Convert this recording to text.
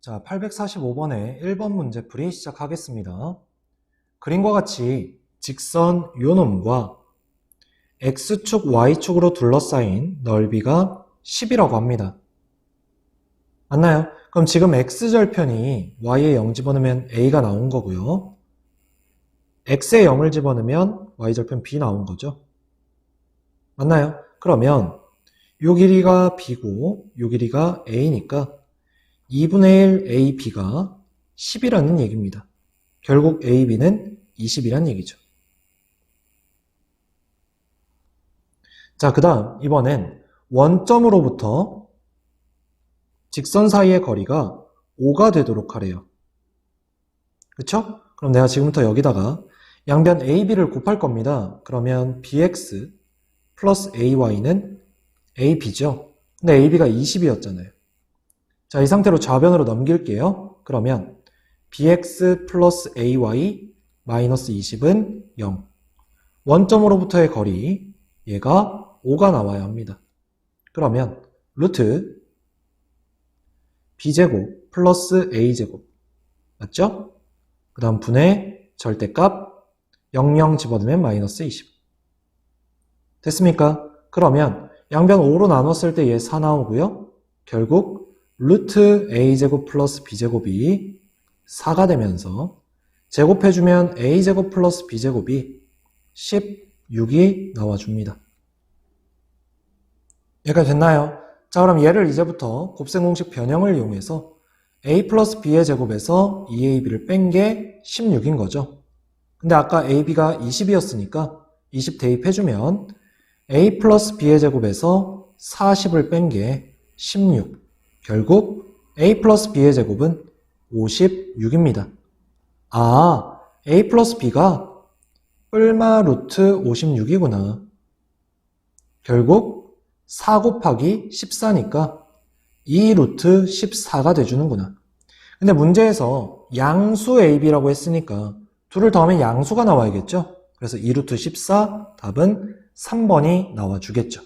자, 845번의 1번 문제 풀이 시작하겠습니다. 그림과 같이 직선 요놈과 x축, y축으로 둘러싸인 넓이가 10이라고 합니다. 맞나요? 그럼 지금 x절편이 y에 0 집어넣으면 a가 나온 거고요. x에 0을 집어넣으면 y절편 b 나온 거죠. 맞나요? 그러면 요 길이가 b고 요 길이가 a니까 2분의 1 AB가 10이라는 얘기입니다. 결국 AB는 20이란 얘기죠. 자, 그 다음 이번엔 원점으로부터 직선 사이의 거리가 5가 되도록 하래요. 그쵸? 그럼 내가 지금부터 여기다가 양변 AB를 곱할 겁니다. 그러면 BX 플러스 AY는 AB죠. 근데 AB가 20이었잖아요. 자, 이 상태로 좌변으로 넘길게요. 그러면 bx 플러스 ay 마이너스 20은 0. 원점으로부터의 거리, 얘가 5가 나와야 합니다. 그러면 루트 b제곱 플러스 a제곱 맞죠? 그 다음 분의 절대값 00 집어넣으면 마이너스 20 됐습니까? 그러면 양변 5로 나눴을 때 얘 4 나오고요. 결국 루트 a제곱 플러스 b제곱이 4가 되면서 제곱해주면 a제곱 플러스 b제곱이 16이 나와줍니다. 여기까지 됐나요? 자 그럼 얘를 이제부터 곱셈공식 변형을 이용해서 a 플러스 b의 제곱에서 2ab를 뺀 게 16인 거죠. 근데 아까 ab가 20이었으니까 20 대입해주면 a 플러스 b의 제곱에서 40을 뺀 게 16. 결국 a 플러스 b의 제곱은 56입니다. 아, a 플러스 b가 뿔마 루트 56이구나. 결국 4 곱하기 14니까 2 루트 14가 돼주는구나. 근데 문제에서 양수 ab라고 했으니까 둘을 더하면 양수가 나와야겠죠? 그래서 2 루트 14 답은 3번이 나와주겠죠.